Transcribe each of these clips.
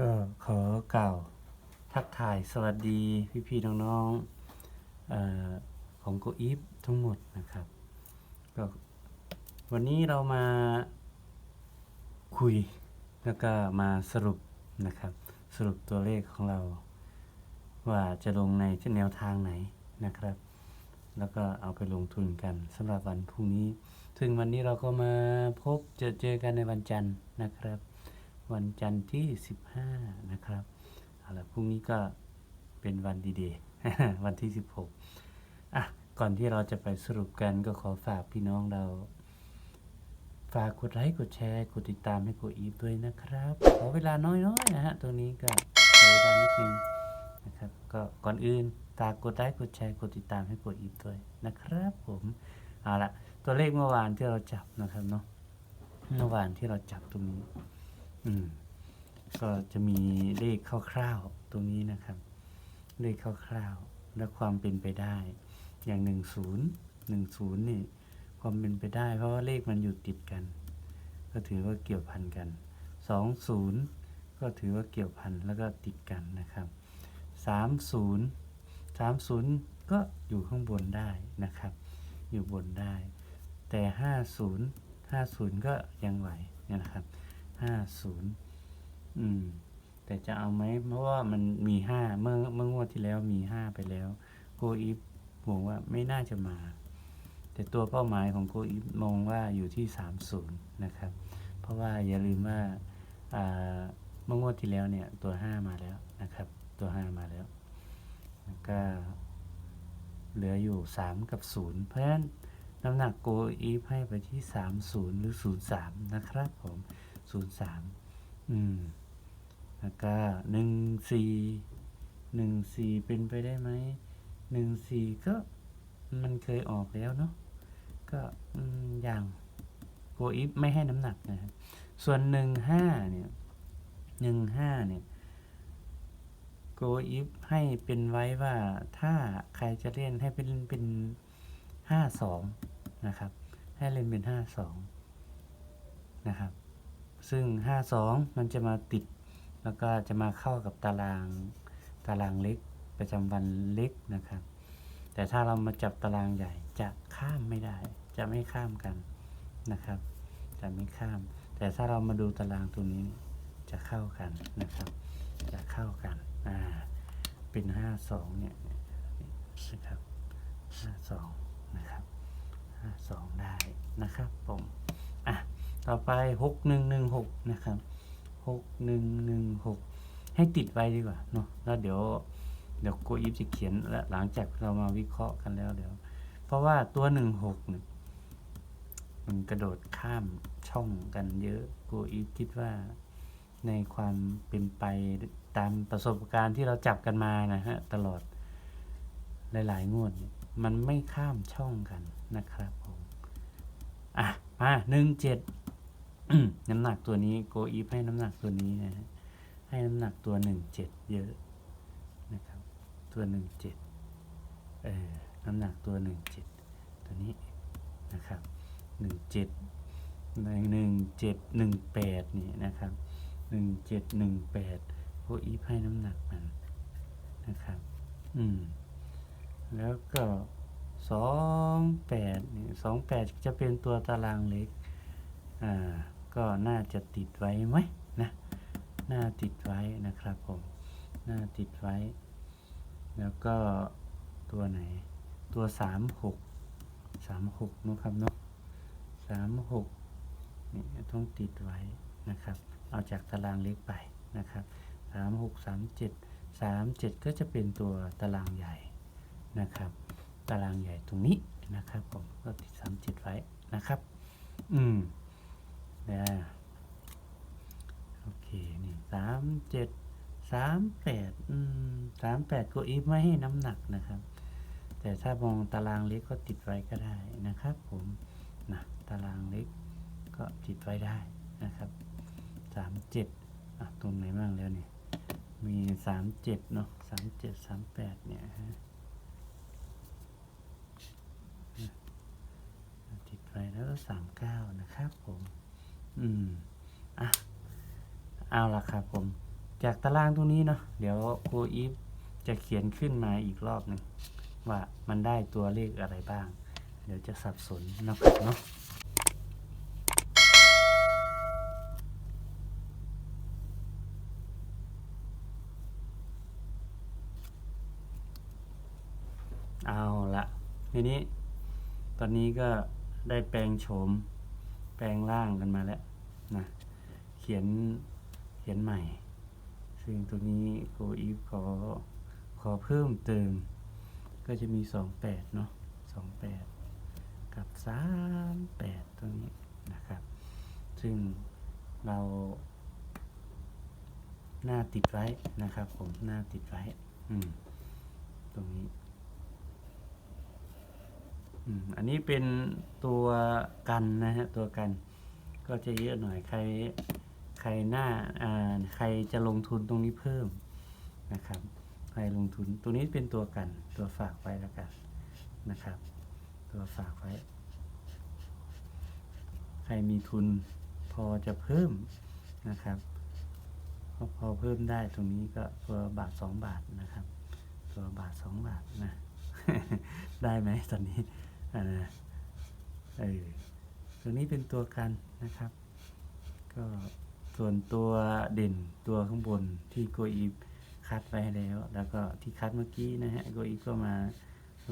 ก็ขอกล่าวทักทายสวัสดีพี่ๆน้องๆอของโกอีฟทั้งหมดนะครับก็วันนี้เรามาคุยแล้วก็มาสรุปนะครับ สรุปตัวเลขของเรา ว่าจะลงในแนวทางไหนนะครับ แล้วก็เอาไปลงทุนกันสำหรับวันพรุ่งนี้ ซึ่งวันนี้เราก็มาพบเจอเจอกันในวันจันทร์นะครับ วันจันทร์ที่ 15 นะครับเอาละพรุ่งนี้ก็เป็นวันดีเดย์วันที่ 16อะก่อนที่เราจะไปสรุปกันก็ขอฝากพี่น้องเรา ฝากกดไลค์กดแชร์กดติดตามให้กดอีฟด้วยนะครับ ขอเวลาน้อยๆนะฮะตัวนี้ก็ใช้เวลานิดนึงนะครับก็ก่อนอื่นฝากกดไลค์กดแชร์กดติดตามให้กดอีฟด้วยนะครับผมเอาละตัวเลขเมื่อวานที่เราจับนะครับเนาะเมื่อวานที่เราจับตรงนี้ อืมก็จะมีเลขคร่าวๆตรงนี้นะครับ เลขคร่าวๆและความเป็นไปได้ อย่างหนึ่งศูนย์หนึ่งศูนย์นี่ความเป็นไปได้ เพราะว่าเลขมันอยู่ติดกัน ก็ถือว่าเกี่ยวพันกันสองศูนย์ก็ถือว่าเกี่ยวพันแล้วก็ติดกันนะครับสามศูนย์สามศูนย์ก็อยู่ข้างบนได้นะครับ อยู่บนได้ แต่ห้าศูนย์ห้าศูนย์ก็ยังไหวนะครับ ห้าศูนย์อืม แต่จะเอาไหมเพราะว่ามันมีห้าเมื่อเมื่องวดที่แล้วมีห้าไปแล้วโกอีฟมองว่าไม่น่าจะมา แต่ตัวเป้าหมายของโกอีฟมองว่าอยู่ที่สามศูนย์นะครับ เพราะว่าอย่าลืมว่าอ่าเมื่องวดที่แล้วเนี่ยตัวห้ามาแล้วนะครับ ตัวห้ามาแล้วแล้วก็เหลืออยู่สามกับศูนย์เพราะฉะนั้นน้ำหนักโกอีฟให้ไปที่สามศูนย์หรือศูนย์สามนะครับผม ศูนย์สามอืมแล้วก็หนึ่งสี่หนึ่งสี่เป็นไปได้ไหมหนึ่งสี่ก็มันเคยออกแล้วเนาะก็อืมอย่างโกอีฟไม่ให้น้ำหนักนะครับส่วนหนึ่งห้าเนี่ยหนึ่งห้าเนี่ยโกอีฟให้เป็นไว้ว่าถ้าใครจะเล่นให้เป็นเป็นห้าสองนะครับ ให้เล่นเป็นห้าสองนะครับ ซึ่งห้าสองมันจะมาติด แล้วก็จะมาเข้ากับตารางตารางเล็กประจำวันเล็กนะครับ แต่ถ้าเรามาจับตารางใหญ่จะข้ามไม่ได้ จะไม่ข้ามกันนะครับ จะไม่ข้าม แต่ถ้าเรามาดูตารางตัวนี้จะเข้ากันนะครับ จะเข้ากันอ่าเป็นห้าสองเนี่ยนะครับห้าสองนะครับห้าสองได้นะครับผม ต่อไปหกหนึ่งหนึ่งหกนะครับหกหนึ่งหนึ่งหกให้ติดไว้ดีกว่าเนาะแล้วเดี๋ยวเดี๋ยวโกอีฟจะเขียนและหลังจากเรามาวิเคราะห์กันแล้วเดี๋ยว เพราะว่าตัวหนึ่งหกเนี่ยมันกระโดดข้ามช่องกันเยอะโกอีฟคิดว่าในความเป็นไปตามประสบการณ์ที่เราจับกันมานะฮะ ตลอดหลายๆงวดมันไม่ข้ามช่องกันนะครับผม อะ มาหนึ่งเจ็ด น้ำหนักตัวนี้โกอีฟให้น้ำหนักตัวนี้นะฮะให้น้ำหนักตัวหนึ่งเจ็ดเยอะนะครับ ตัวหนึ่งเจ็ดเออน้ำหนักตัวหนึ่งเจ็ดตัวนี้นะครับหนึ่งเจ็ดหนึ่งเจ็ดหนึ่งแปดนี่นะครับหนึ่งเจ็ดหนึ่งแปดโกอีฟให้น้ำหนักมันนะครับ อืม แล้วก็สองแปดนี่สองแปดจะเป็นตัวตารางเล็ก อ่า ก็น่าจะติดไว้ไหมนะน่าติดไว้นะครับผมน่าติดไว้ แล้วก็ตัวไหนตัวสามหกสามหกนะครับเนาะสามหกนี่ต้องติดไว้นะครับ เอาจากตารางเล็กไปนะครับสามหกสามเจ็ดสามเจ็ดก็จะเป็นตัวตารางใหญ่นะครับ ตารางใหญ่ตรงนี้นะครับผมก็ติดสามเจ็ดไว้นะครับ อืม นะโอเค นี่สามเจ็ดสามแปดอืมสามแปดก็อีฟไม่ให้น้ำหนักนะครับ แต่ถ้ามองตารางเล็กก็ติดไว้ก็ได้นะครับ ผมนะตารางเล็กก็ติดไว้ได้นะครับสามเจ็ดอะตรงไหนบ้างแล้วเนี่ยมีสามเจ็ดเนาะสามเจ็ดสามแปดเนี่ยฮะติดไว้แล้วสามเก้านะครับผม อืมอะเอาละครับผม จากตารางตรงนี้เนาะเดี๋ยวครูอีฟจะเขียนขึ้นมาอีกรอบหนึ่งว่ามันได้ตัวเลขอะไรบ้าง เดี๋ยวจะสับสนนะครับเนาะเอาละทีนี้ ตอนนี้ก็ได้แปลงโฉม แปลงร่างกันมาแล้ว นะเขียนเขียนใหม่ ซึ่งตัวนี้โกอีฟขอขอเพิ่มเติม ก็จะมีสองแปดเนาะสองแปดกับสามแปดตัวนี้นะครับ ซึ่งเราหน้าติดไว้นะครับผมหน้าติดไว้อืมตรงนี้อืมอันนี้เป็นตัวกันนะฮะตัวกัน ก็จะเยอะหน่อยใครใครหน้าอ่าใครจะลงทุนตรงนี้เพิ่มนะครับใครลงทุนตัวนี้เป็นตัวกันตัวฝากไว้แล้วกันนะครับ ตัวฝากไว้ ใครมีทุนพอจะเพิ่มนะครับพอเพิ่มได้ตรงนี้ก็ตัวบาทสองบาทนะครับ ตัวบาทสองบาทนะได้ไหมตอนนี้อ่าเออตัวนี้เป็นตัวกัน นะครับ ก็ส่วนตัวเด่นตัวข้างบนที่โกอีฟคัดไว้แล้ว แล้วก็ที่คัดเมื่อกี้นะฮะโกอีฟก็มา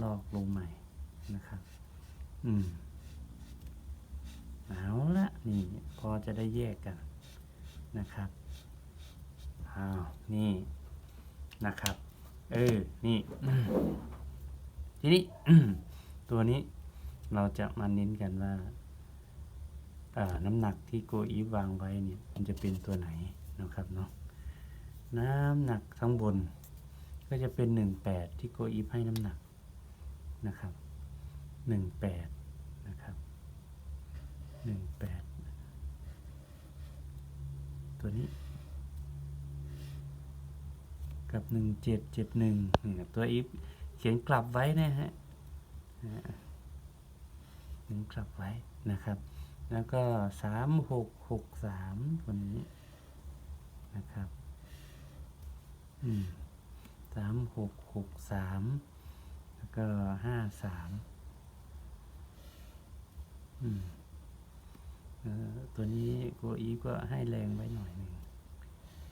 ลอกลงใหม่นะครับ อืมเอาละนี่พอจะได้แยกกันนะครับอ้าวนี่นะครับ เออ นี่ ทีนี้ตัวนี้เราจะมาเน้นกันว่า น้ำหนักที่โกอีฟวางไว้เนี่ยมันจะเป็นตัวไหนนะครับเนาะน้ำหนักข้างบนก็จะเป็นหนึ่งแปดที่โกอีฟให้น้ำหนักนะครับหนึ่งแปดนะครับหนึ่งแปดตัวนี้ กับหนึ่งเจ็ดเจ็ดหนึ่งนี่ครับตัวอีฟเขียนกลับไว้นะฮะเขียนกลับไว้นะครับ แล้วก็สามหกหกสามตัวนี้นะครับอืมสามหกหกสามแล้วก็ห้าสามอืมตัวนี้โกอีก็ให้แรงไว้หน่อยหนึ่ง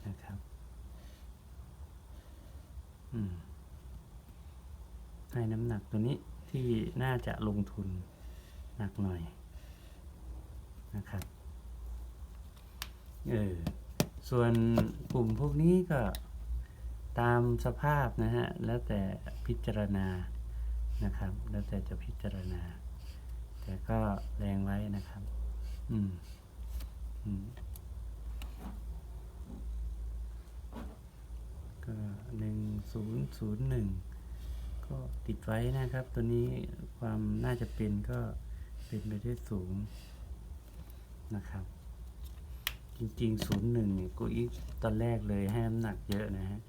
นะครับอืมให้น้ำหนักตัวนี้ที่น่าจะลงทุนหนักหน่อย นะครับเออส่วนกลุ่มพวกนี้ก็ตามสภาพนะฮะ แล้วแต่พิจารณานะครับ แล้วแต่จะพิจารณา แต่ก็แรงไว้นะครับ อืมอืมก็หนึ่งศูนย์ศูนย์หนึ่งก็ติดไว้นะครับ ตัวนี้ความน่าจะเป็นก็เป็นไปได้สูง นะครับ จริงๆศูนย์หนึ่งเนี่ยกูอีกตอนแรกเลยให้น้ำหนักเยอะนะฮะ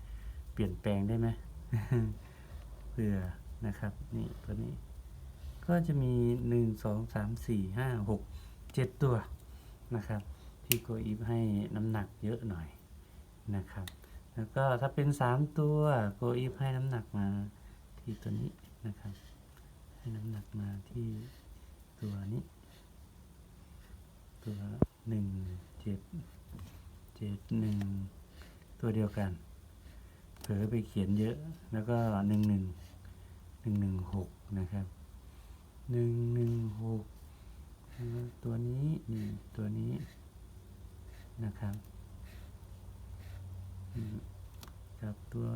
เปลี่ยนแปลงได้ไหมเผื่อนะครับ นี่ตัวนี้ ก็จะมีหนึ่งสองสามสี่ห้าหกเจ็ดตัวนะครับ ที่โกอีฟให้น้ำหนักเยอะหน่อยนะครับ แล้วก็ถ้าเป็นสามตัวโกอีฟให้น้ำหนักมาที่ตัวนี้นะครับ ให้น้ำหนักมาที่ตัวนี้ ตัวหนึ่งเจ็ดเจ็ดหนึ่งตัวเดียวกัน เผลอไปเขียนเยอะแล้วก็หนึ่งหนึ่งหนึ่งหนึ่งหกนะครับหนึ่งหนึ่งหกตัวนี้นี่ตัวนี้นะครับอืมครับตัว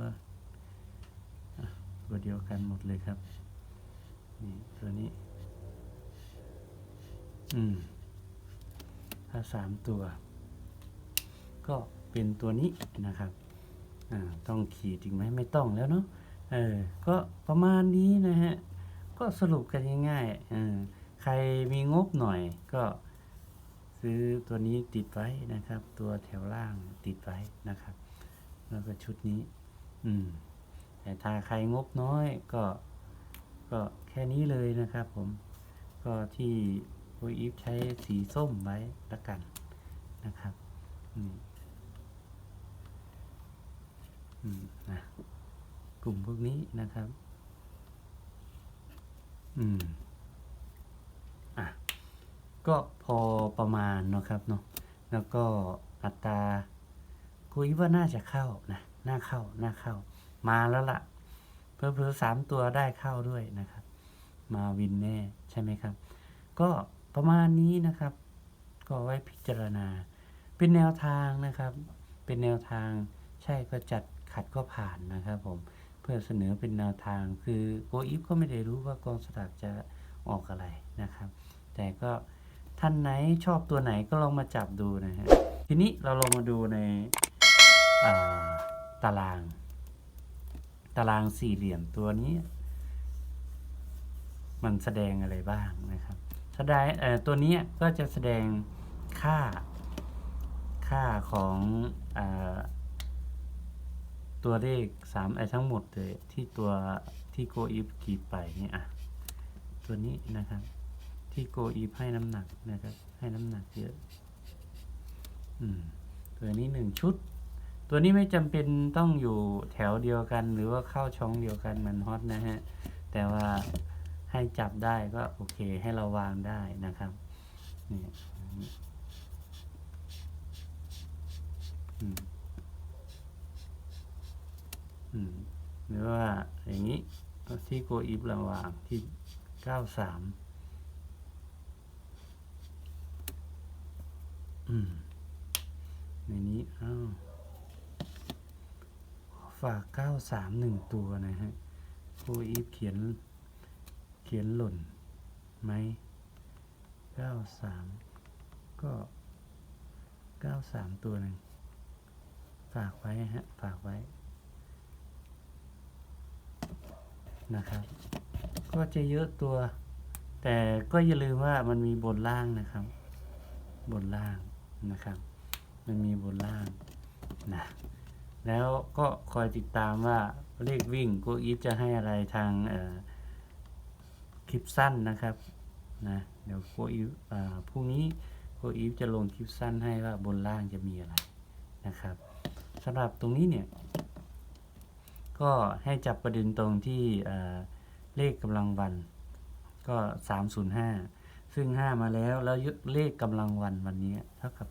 ตัวเดียวกันหมดเลยครับนี่ตัวนี้ อืม ถ้าสามตัว ก็เป็นตัวนี้นะครับต้องขีดอีกไหมไม่ต้องแล้วเนาะเออก็ประมาณนี้นะฮะ ก็สรุปกันง่ายๆเออใครมีงบหน่อยก็ซื้อตัวนี้ติดไว้นะครับ ตัวแถวล่างติดไว้นะครับ แล้วก็ชุดนี้ อืมแต่ถ้าใครงบน้อยก็ก็แค่นี้เลยนะครับผมก็ที่ โออีฟใช้สีส้มไว้ละกันนะครับอืมอืมนะกลุ่มพวกนี้นะครับ อืม อะ ก็พอประมาณนะครับเนาะ แล้วก็อัตราคุยว่าน่าจะเข้านะ น่าเข้า น่าเข้า มาแล้วล่ะ เพอเพอๆสามตัวได้เข้าด้วยนะครับ มาวินแน่ ใช่ไหมครับ ก็ ประมาณนี้นะครับ ก็ไว้พิจารณา เป็นแนวทางนะครับ เป็นแนวทางใช่ก็จัดขัดก็ผ่านนะครับผมเพื่อเสนอเป็นแนวทางคือโกอีฟก็ไม่ได้รู้ว่ากองสลากจะออกอะไรนะครับ แต่ก็ท่านไหนชอบตัวไหนก็ลองมาจับดูนะฮะทีนี้เราลองมาดูในาตาราง ตารางสี่เหลี่ยมตัวนี้ มันแสดงอะไรบ้างนะครับ ดงตัวนี้ก็จะแสดงค่าค่าของอตัวเลขสามไอทั้งหมดเลยที่ตัวที่โกอีฟขีดไปเนี่ยอะตัวนี้นะครับที่โกอีฟให้น้ำหนักนะครับให้น้ำหนักเยอะอืมตัวนี้หนึ่งชุด ตัวนี้ไม่จำเป็นต้องอยู่แถวเดียวกัน หรือว่าเข้าช่องเดียวกันมันฮอตนะฮะแต่ว่า ให้จับได้ก็โอเคให้เราวางได้นะครับนี่อืมอืมหรือว่าอย่างนี้ที่โกอีฟระวางที่เก้าสามในนี้อ้าวฝากเก้าสามหนึ่งตัวนะฮะโกอีฟเขียน ขียนหล่นไหมเก้าสามก็เก้าสามตัวหนึ่ง ฝากไว้ฮะ ฝากไว้ นะครับ ก็จะเยอะตัว แต่ก็อย่าลืมว่ามันมีบนล่างนะครับ บนล่างนะครับ มันมีบนล่างนะ แล้วก็คอยติดตามว่าเลขวิ่งโกอีฟจะให้อะไรทางเอ่อ ลิปสั้นนะครับนะเดี๋ยวโคอีฟพรุ่งนี้โคอีฟจะลงคลิปสั้นให้ว่าบนล่างจะมีอะไรนะครับสำหรับตรงนี้เนี่ย ก็ให้จับประเด็นตรงที่เลขกำลังวันก็ 305 ซึ่ง 5 มาแล้วแล้วเลขกำลังวันวันนี้เท่ากับ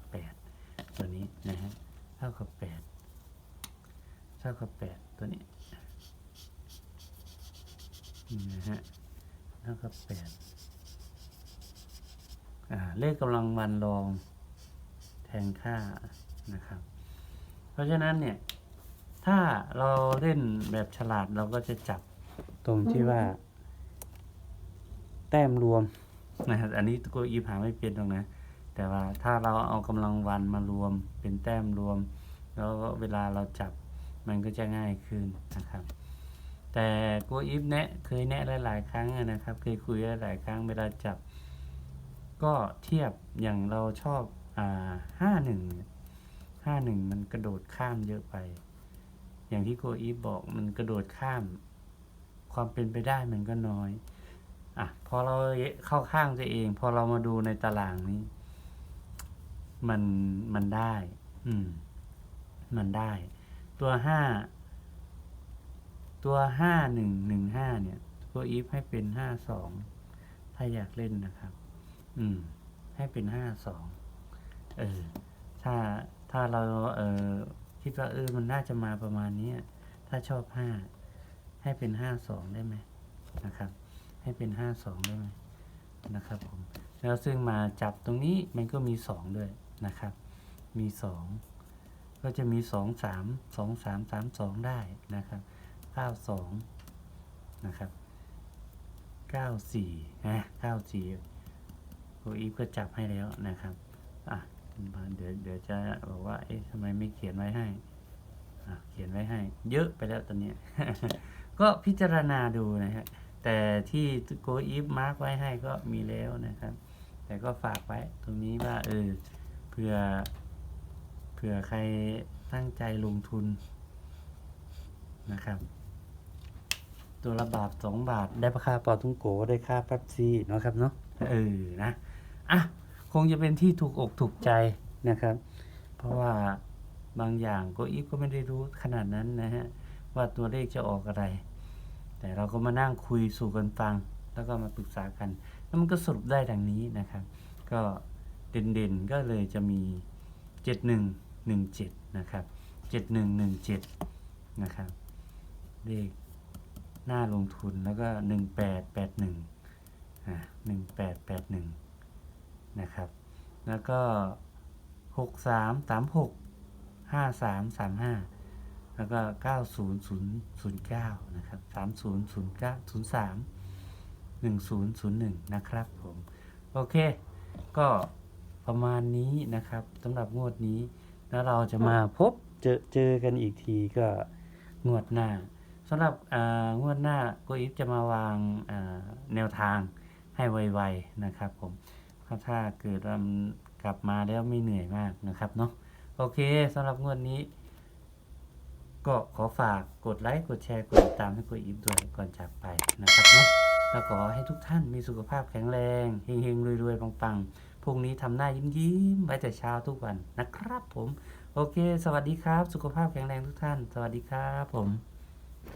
8 ตัวนี้นะฮะเท่ากับ 8 เท่ากับ 8 ตัวนี้นะฮะ เท่ากับแปดอ่าเลขกำลังวันรองแทนค่านะครับ เพราะฉะนั้นเนี่ย ถ้าเราเล่นแบบฉลาดเราก็จะจับตรงที่ว่า แต้มรวมนะครับอันนี้ตัวอีหาไม่เป็นตรงนะ แต่ว่าถ้าเราเอากำลังวันมารวมเป็นแต้มรวม แล้วก็เวลาเราจับมันก็จะง่ายขึ้นนะครับ แต่กูอีฟแนะเคยแนะหลาย ๆ ครั้งนะครับ เคยคุยหลายครั้งเวลาจับ ก็เทียบอย่างเราชอบอ่าห้าหนึ่งห้าหนึ่งมันกระโดดข้ามเยอะไป อย่างที่โกอีฟบอกมันกระโดดข้าม ความเป็นไปได้มันก็น้อย อะพอเราเข้าข้างตัวเอง พอเรามาดูในตารางนี้ มันมันได้ อืม มันได้ ตัวห้า ตัวห้าหนึ่งหนึ่งห้าเนี่ย ตัวอีฟให้เป็นห้าสองถ้าอยากเล่นนะครับ อืม ให้เป็นห้าสองเออ ถ้าถ้าเราเออคิดว่าเออมันน่าจะมาประมาณนี้ถ้าชอบห้าให้เป็นห้าสองได้ไหมนะครับ ให้เป็นห้าสองได้ไหมนะครับผมแล้วซึ่งมาจับตรงนี้มันก็มีสองด้วยนะครับ มีสองก็จะมีสองสามสองสามสามสองได้นะครับ เก้าสองนะครับเก้าสี่นะเก้าสี่โออีฟก็จับให้แล้วนะครับ อะเดี๋ยวเดี๋ยวจะบอกว่า เอ๊ะทำไมไม่เขียนไว้ให้อะเขียนไว้ให้ เยอะไปแล้วตอนนี้ ก็พิจารณาดูนะฮะแต่ที่โกอีฟมาร์กไว้ให้ก็มีแล้วนะครับ แต่ก็ฝากไว้ตรงนี้ว่าเออเผื่อเผื่อใครตั้งใจลงทุนนะครับ ตัวละบาทสองบาท ได้ค่าปอทุ่งโกได้ค่าแป๊บซี่เนาะครับเนาะเออนะอะคงจะเป็นที่ถูกอกถูกใจนะครับ เพราะว่าบางอย่างโกอีฟก็ไม่ได้รู้ขนาดนั้นนะฮะว่าตัวเลขจะออกอะไร แต่เราก็มานั่งคุยสู่กันฟัง แล้วก็มาปรึกษากัน แล้วมันก็สรุปได้ดังนี้นะครับ ก็เด่นๆก็เลยจะมี 7117 นะครับ 7117 นะครับเลข หน้าลงทุนแล้วก็ 1881อ่า1881 นะครับ แล้วก็ 6336 5335 แล้วก็ 90009 นะครับ 3009 03 1001 นะครับผม โอเค ก็ประมาณนี้นะครับสำหรับงวดนี้ แล้วเราจะมาพบเจอเจอกันอีกทีก็งวดหน้า สำหรับงวดหน้าโกอิฟจะมาวางแนวทางให้ไวๆนะครับผมถ้าเกิดกลับมาแล้วไม่เหนื่อยมากนะครับเนาะโอเคสำหรับงวดนี้ ก็ขอฝากกดไลค์กดแชร์กดติดตามให้โกอิฟด้วยก่อนจากไปนะครับเนาะแล้วขอให้ทุกท่านมีสุขภาพแข็งแรงเฮงๆรวยๆปังๆพรุ่งนี้ทำหน้ายิ้มๆไว้แต่เช้าทุกวันนะครับผม โอเค สวัสดีครับ สุขภาพแข็งแรงทุกท่าน สวัสดีครับผม